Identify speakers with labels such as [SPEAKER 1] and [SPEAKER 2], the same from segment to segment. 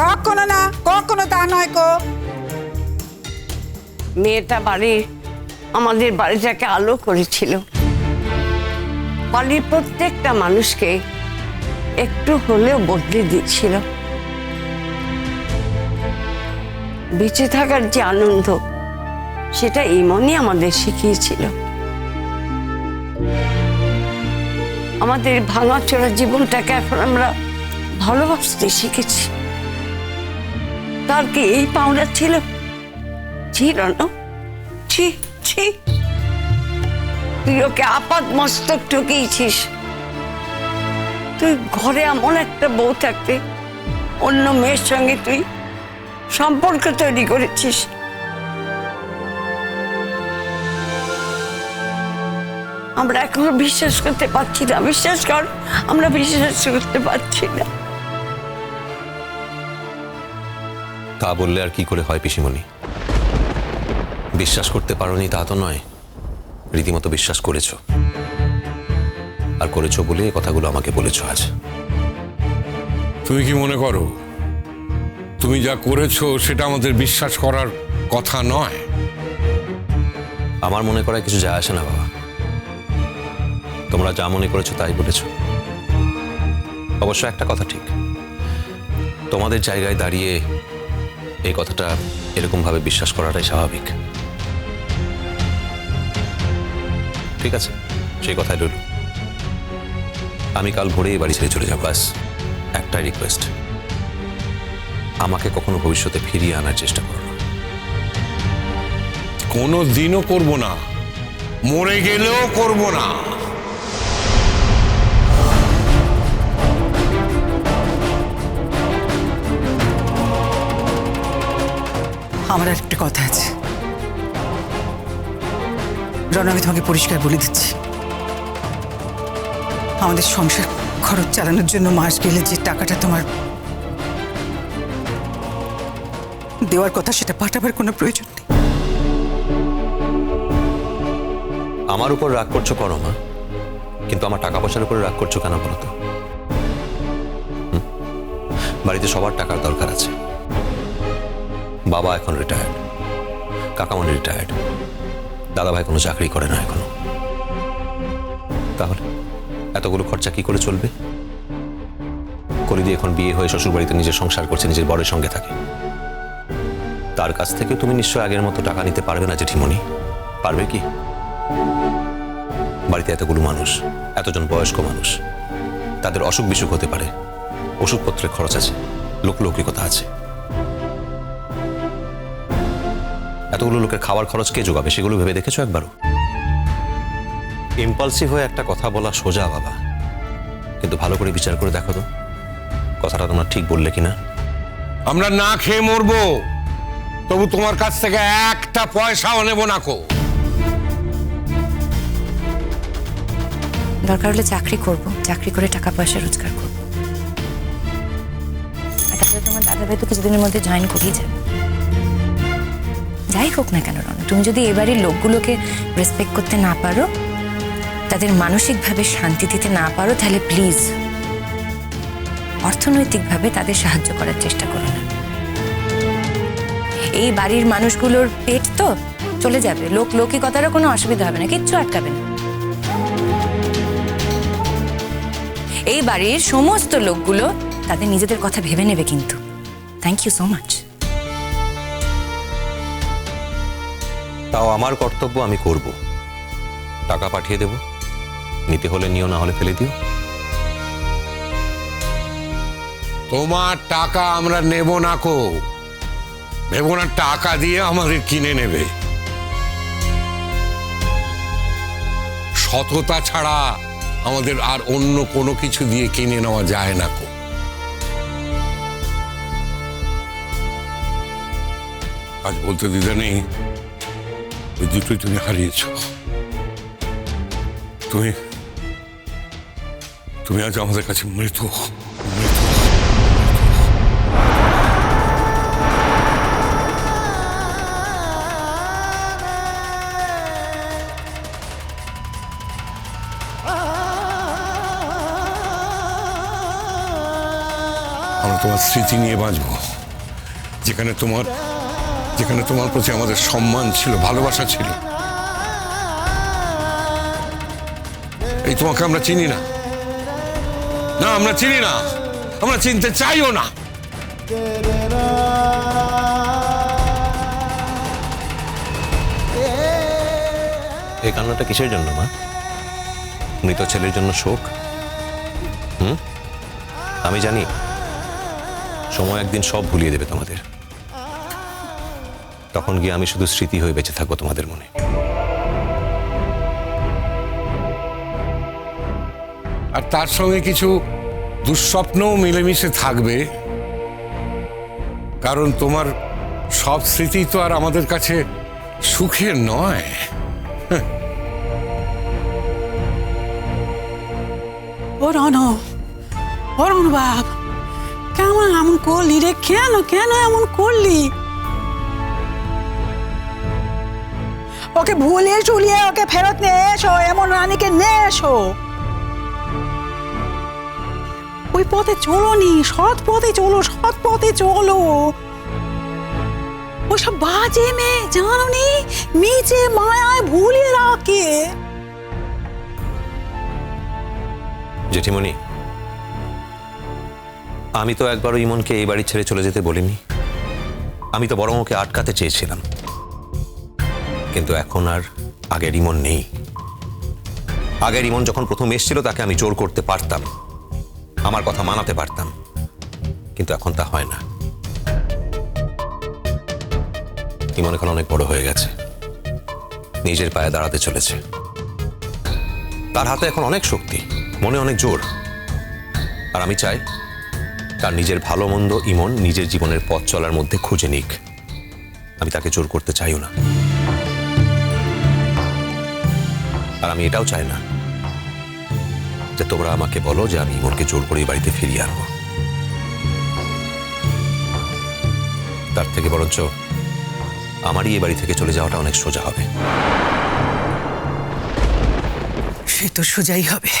[SPEAKER 1] কখনো না, কখনো তা নয় কো।
[SPEAKER 2] মেয়েটা বাড়ি, আমাদের বাড়িটাকে আলো করেছিল। বাড়ির প্রত্যেকটা মানুষকে একটু হলেও বদলে দিচ্ছিল বেঁচে থাকার যে আনন্দ, সেটা ইমনই আমাদের শিখিয়েছিল। আমাদের ভাঙা ভাঙাচোরা জীবনটাকে এখন আমরা ভালোবাসতে শিখেছি। তার কি এই পাওনা ছিল? ছিল না ছি ছি। তুই ওকে আপাত মস্তক ঠকিয়েছিস। তুই ঘরে এমন একটা বউ থাকতে অন্য মেয়ের সঙ্গে তুই সম্পর্ক তৈরি করেছিস। আমরা এখনও বিশ্বাস করতে পারছি না। বিশ্বাস কর, আমরা বিশ্বাস করতে পারছি না।
[SPEAKER 3] তা বললে আর কি করে হয় পিসিমণি? বিশ্বাস করতে পারোনি তা তো নয়। রীতিমতো বিশ্বাস করেছ। আর করেছ বলে এই কথাগুলো আমাকে বলেছ আজ।
[SPEAKER 4] তুমি কি মনে করো? তুমি যা করেছ সেটা আমাদের বিশ্বাস করার কথা নয়।
[SPEAKER 3] আমার মনে করায় কিছু যায় আসে না বাবা। তোমরা যা মনে করেছ তাই বলেছ। অবশ্য একটা কথা ঠিক। তোমাদের জায়গায় দাঁড়িয়ে এই কথাটা এরকমভাবে বিশ্বাস করাটাই স্বাভাবিক। ঠিক আছে, সেই কথাই রইল। আমি কাল ভোরেই বাড়ি ছেড়ে চলে যাব ব্যাস একটাই রিকোয়েস্ট আমাকে কখনো ভবিষ্যতে ফিরিয়ে আনার চেষ্টা করো
[SPEAKER 4] কোনো দিনও করব না। মরে গেলেও করব না।
[SPEAKER 1] আমার একটা কথা আছে। রণ আমি তোমাকে পরিষ্কার বলে দিচ্ছি। আমাদের সংসার খরচ চালানোর জন্য মাস গেলে যে টাকাটা তোমার দেওয়ার কথা সেটা পাঠাবার কোনো প্রয়োজন নেই।
[SPEAKER 3] আমার উপর রাগ করছ করো মা? কিন্তু আমার টাকা পয়সার উপরে রাগ করছ কেন বলো তো? বাড়িতে সবার টাকার দরকার আছে। বাবা এখন রিটায়ার্ড কাকামণি রিটায়ার্ড দাদা ভাই কোনো চাকরি করে না এখনও। তাহলে এতগুলো খরচা কি করে চলবে? কলিদি এখন বিয়ে হয়ে শ্বশুর বাড়িতে নিজের সংসার করছে, নিজের বরের সঙ্গে থাকে। তার কাছ থেকে তুমি নিশ্চয় আগের মতো টাকা নিতে পারবে না, জেঠিমণি। পারবে কি? বাড়িতে এতগুলো মানুষ, এতজন বয়স্ক মানুষ, তাদের অসুখ বিসুখ হতে পারে। ওষুধপত্রের খরচ আছে, লোকলৌকিকতা আছে। এতগুলো লোকের খাওয়ার খরচ কে যোগাবে সেগুলো ভেবে দেখেছ একবারও? ইম্পালসিভ হয়ে একটা কথা বলা সোজা বাবা। কিন্তু ভালো করে বিচার করে দেখো তো কথাটা তোমরা ঠিক বললে কিনা।
[SPEAKER 4] আমরা না খেয়ে মরবো তবু তোমার কাছ থেকে একটা পয়সাও নেব না কো।
[SPEAKER 5] দরকার হলে চাকরি করব চাকরি করে টাকা পয়সা রোজগার করব। আর তাছাড়া তোমার দাদা ভাই তো কিছুদিনের মধ্যে জয়েন করেই যাবে। যাই হোক না কেন রন, তুমি যদি এবারের লোকগুলোকে রেসপেক্ট করতে না পারো, তাদের মানসিকভাবে শান্তি দিতে না পারো, তাহলে প্লিজ অর্থনৈতিকভাবে তাদের সাহায্য করার চেষ্টা করো না। এই বাড়ির মানুষগুলোর পেট তো চলে যাবে, লোক লৌকিকতারও কোনো অসুবিধা হবে না, কিচ্ছু আটকাবে না। এই বাড়ির সমস্ত লোকগুলো তাদের নিজেদের কথা ভেবে নেবে কিন্তু। থ্যাংক ইউ সো মাচ
[SPEAKER 3] তাও আমার কর্তব্য আমি করব। টাকা পাঠিয়ে দেব। নিতে হলে নিও, না হলে ফেলে দিও।
[SPEAKER 4] তোমার টাকা আমরা নেব না কো। ভেবো না, টাকা দিয়ে আমাদের কিনে নেবে। সততা ছাড়া আমাদের আর অন্য কোনো কিছু দিয়ে কিনে নেওয়া যায় না কো। আজ বলতে দিদা নেই। দুটোই তুমি হারিয়েছ তুমি তুমি আজ আমাদের কাছে মৃত মৃত আমরা তোমার স্মৃতি নিয়ে বাঁচবো যেখানে তোমার যেখানে তোমার প্রতি আমাদের সম্মান ছিল, ভালোবাসা ছিল। এই তোমাকে আমরা চিনি না। না, আমরা চিনি না। আমরা চিনতে চাইও না।
[SPEAKER 3] এই কান্নাটা কিসের জন্য, মা? মৃত ছেলের জন্য শোক? হুম? আমি জানি, সময় একদিন সব ভুলিয়ে দেবে তোমাদের। তখন গিয়ে আমি শুধু স্মৃতি হয়ে বেঁচে থাকব তোমাদের মনে।
[SPEAKER 4] আর তার সঙ্গে কিছু দুঃস্বপ্নও মিলেমিশে থাকবে। কারণ তোমার সব স্মৃতি তো আর আমাদের কাছে সুখের নয়।
[SPEAKER 6] ও রণ ও রণ বাপ কেমন এমন করলি রে? কেন কেন এমন করলি? ওকে ভুলিয়ে চুলিয়ে ওকে ফেরত নিয়ে এসো, এমন রানীকে নিয়ে এসো। ওই পথে চলো নি, সৎ পথে চলো, সৎ পথে চলো। ওসব বাজে মেয়ে, জানো নি? নিচে মায়ায় ভুলিয়ে রাখে।
[SPEAKER 3] জেঠিমণি, আমি তো একবারও ইমনকে এই বাড়ি ছেড়ে চলে যেতে বলিনি। আমি তো বরং ওকে আটকাতে চেয়েছিলাম। কিন্তু এখন আর আগের ইমন নেই। আগের ইমন যখন প্রথম এসেছিল, তাকে আমি জোর করতে পারতাম। আমার কথা মানাতে পারতাম। কিন্তু এখন তা হয় না। ইমন এখন অনেক বড় হয়ে গেছে। নিজের পায়ে দাঁড়াতে চলেছে। তার হাতে এখন অনেক শক্তি, মনে অনেক জোর। আর আমি চাই তার নিজের ভালো মন্দ ইমন নিজের জীবনের পথ চলার মধ্যে খুঁজে নিক। আমি তাকে জোর করতে চাইও না। আর আমি এটাও চাই না যে তোমরা আমাকে বলো যে আমি ইমনকে জোর করে বাড়িতে ফিরিয়ে আনব। তার থেকে বরঞ্চ আমারই এই বাড়ি থেকে চলে যাওয়াটা অনেক সোজা হবে।
[SPEAKER 1] সে তো সোজাই হবে।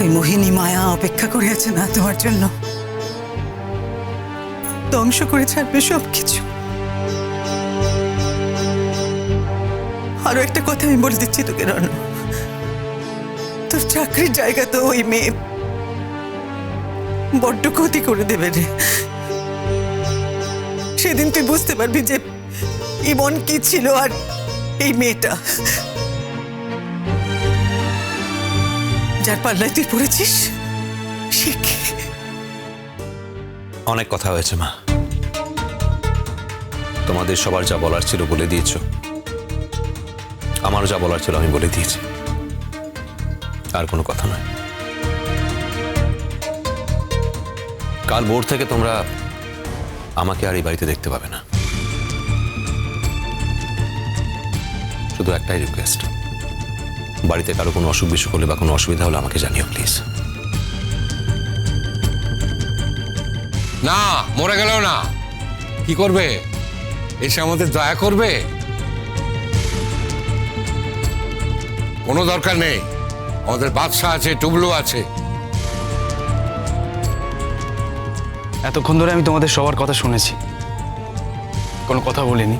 [SPEAKER 1] ওই মোহিনী মায়া অপেক্ষা করে আছে না তোমার জন্য? ধ্বংস করে ছাড়বে সব আরও একটা কথা আমি বলে দিচ্ছি তোকে রণ তোর চাকরির জায়গা তো ওই মেয়ে বড্ড ক্ষতি করে দেবে রে। সেদিন তুই বুঝতে পারবি যে ইমন কি ছিল আর এই মেয়েটা। যার পাল্লায় তুই পড়েছিস
[SPEAKER 3] অনেক কথা হয়েছে মা। তোমাদের সবার যা বলার ছিল বলে দিয়েছ। আমারও যা বলার ছিল আমি বলে দিয়েছি। আর কোনো কথা নয়। কাল ভোর থেকে তোমরা আমাকে আর এই বাড়িতে দেখতে পাবে না। শুধু একটাই রিকোয়েস্ট বাড়িতে কারও কোনো অসুখ বিসুখ হলে বা কোনো অসুবিধা হলে আমাকে জানিও প্লিজ
[SPEAKER 4] না, মরে গেলেও না। কি করবে? এসে আমাদের দয়া করবে? কোনো দরকার নেই। আমাদের বাদশা আছে, টুবলু আছে।
[SPEAKER 7] এতক্ষণ ধরে আমি তোমাদের সবার কথা শুনেছি। কোনো কথা বলিনি।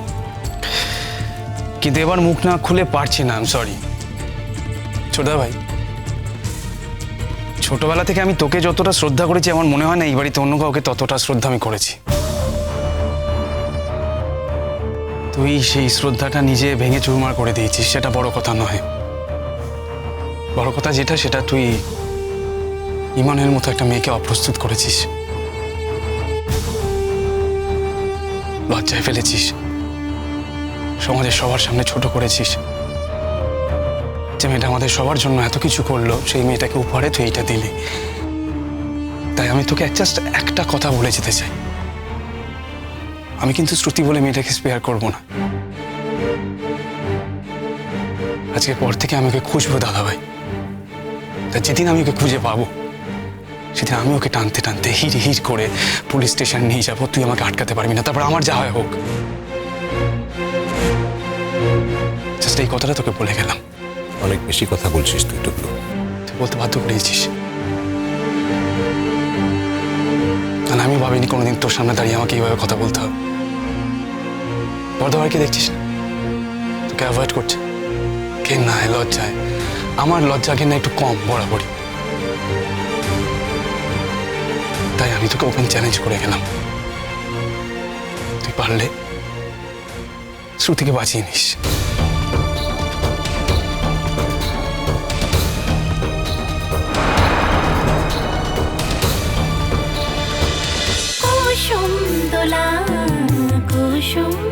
[SPEAKER 7] কিন্তু এবার মুখ না খুলে পারছি না আম সরি ছোটা ভাই, ছোটবেলা থেকে আমি তোকে যতটা শ্রদ্ধা করেছি আমার মনে হয় না এই বাড়িতে অন্য কাউকে ততটা শ্রদ্ধা আমি করেছি। তুই সেই শ্রদ্ধাটা নিজে ভেঙে চুরমার করে দিয়েছিস, সেটা বড় কথা নয়। বড় কথা যেটা, সেটা তুই ইমানের মতো একটা মেয়েকে অপ্রস্তুত করেছিস। লজ্জায় ফেলেছিস। সমাজের সবার সামনে ছোট করেছিস। যে মেয়েটা আমাদের সবার জন্য এত কিছু করল, সেই মেয়েটাকে উপহারে তুই এইটা দিলি। তাই আমি তোকে জাস্ট একটা কথা বলে যেতে চাই। আমি কিন্তু শ্রুতি বলে মেয়েটাকে স্পেয়ার করব না। আজকের পর থেকে আমাকে খুঁজবো দাদা ভাই তা যেদিন আমি ওকে খুঁজে পাবো সেদিন আমি ওকে টানতে টানতে হির হির করে পুলিশ স্টেশন নিয়ে যাব। তুই আমাকে আটকাতে পারবি না। তারপর আমার যা হয় হোক। জাস্ট এই কথাটা তোকে বলে গেলাম।
[SPEAKER 3] অনেক বেশি কথা বলছিস তুই টুকলু
[SPEAKER 7] তুই বলতে বাধ্য করিয়েছিস মানে আমি ভাবিনি কোনোদিন তোর সামনে দাঁড়িয়ে আমাকে এইভাবে কথা বলতে হবে। বর্ধমানকে দেখছিস না? তোকে অ্যাভয়েড করছে। কে না লজ্জায়। আমার লজ্জা কিনা একটু কম, বরাবরই। তাই আমি তোকে ওপেন চ্যালেঞ্জ করে গেলাম। তুই পারলে শ্রুতিকে বাঁচিয়ে নিস। কুসুম দোলা, কুসুম